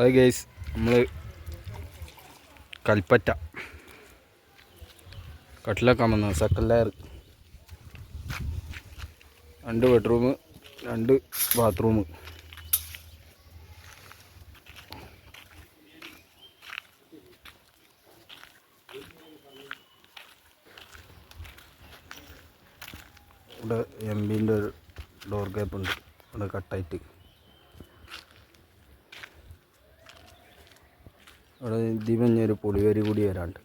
അത് ഗേസ് നമ്മൾ കൽപ്പറ്റ. കട്ടിലൊക്കെ വന്ന സെക്കൻഡ് രണ്ട് ബെഡ്റൂം രണ്ട് ബാത്റൂം ഇവിടെ എം ബിന്റെ ഒരു ഡോർ ഗ്യാപ്പ് ഉണ്ട്. ഇവിടെ കട്ടായിട്ട് അവിടെ ഇതിമഞ്ഞ ഒരു പുളിവരി കൂടി വരാണ്ട്.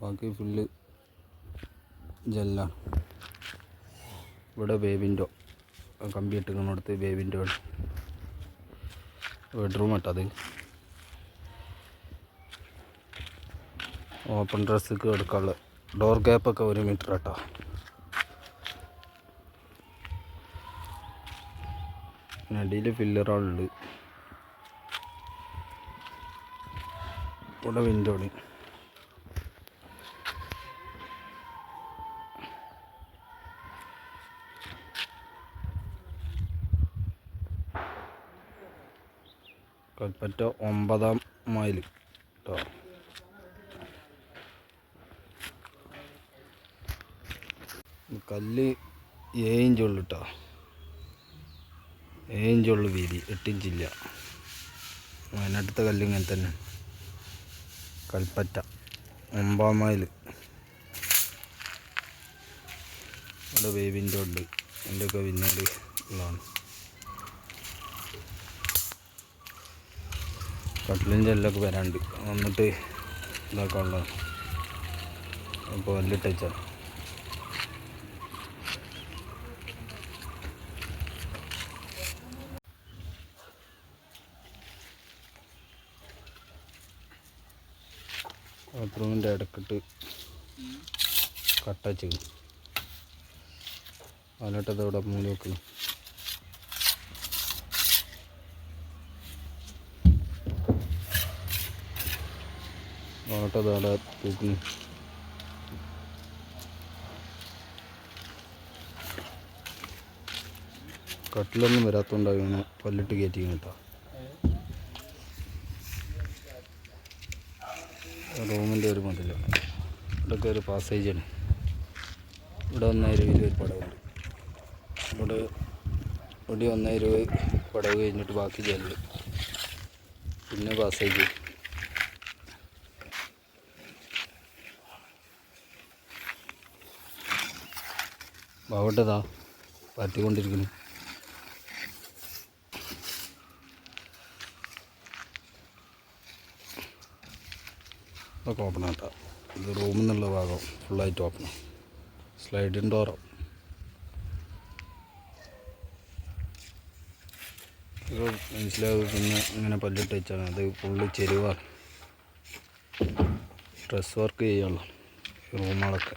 ബാക്കി ഫുള്ള് ജെല്ലാണ് ഇവിടെ ബേബിന്റോ കമ്പി ഇട്ടുന്നിടത്ത് ആണ്. ബെഡ്റൂം ഇട്ടത് ഓപ്പൺ ഡ്രസ്സൊക്കെ എടുക്കാനുള്ള ഡോർ ഗ്യാപ്പൊക്കെ ഒരു മീറ്റർ കേട്ടോ അടിയിൽ ഫില്ലറുകളുണ്ട് ഇവിടെ വിൻഡോണ് കൽപ്പറ്റ ഒമ്പതാം മൈൽ കേട്ടോ കല്ല് ഏഞ്ചുള്ളു കേട്ടോ ഏഞ്ചുള്ളു വീതി എട്ടിഞ്ചില്ല വയനാട്ടിലത്തെ കല്ല് ഇങ്ങനെ തന്നെ. കൽപ്പറ്റ ഒമ്പാം മൈൽ ഇവിടെ വേവിന്റെ ഉണ്ട്. എന്റെയൊക്കെ പിന്നീട് ഉള്ളതാണ്. കട്ടിലിന്റെ എല്ലൊക്കെ വരാണ്ട്. വന്നിട്ട് ഇതാക്കാനുള്ളതാണ്. അപ്പോൾ വലിയ വെച്ചാൽ ബാത്റൂമിന്റെ ഇടക്കിട്ട് കട്ട ചെയ്യും അതിനിട്ടത് ഇവിടെ മൂടി വെക്കും ഓട്ടത് അവിടെ തൂക്കുന്നു കട്ടിലൊന്നും വരാത്തോണ്ടാണ് പല്ലിട്ട് കയറ്റി കേട്ടോ റൂമിന്റെ ഒരു മതിൽ. ഇവിടെയൊക്കെ ഒരു പാസേജാണ് ഇവിടെ ഒന്നായിരം രൂപ ഒരു പടവുണ്ട്. ഇവിടെ ഇവിടെ ഒന്നായിരം രൂപ പടവ് കഴിഞ്ഞിട്ട് ബാക്കി ജനൽ പിന്നെ പാസേജ് ബാവട്ടതാ പറ്റിക്കൊണ്ടിരിക്കുന്നു ഇതൊക്കെ ഓപ്പൺ ആട്ടോ ഇത് റൂമിൽ നിന്നുള്ള ഭാഗം ഫുള്ളായിട്ട് ഓപ്പൺ സ്ലൈഡിങ് ഡോറോ ഇത് മനസ്സിലാവും പിന്നെ ഇങ്ങനെ പല്ലിട്ട് വെച്ചാണ്. അത് ഫുള്ള് ചെരുവാണ് ഡ്രസ് വർക്ക് ചെയ്യാനുള്ള റൂമുകളൊക്കെ.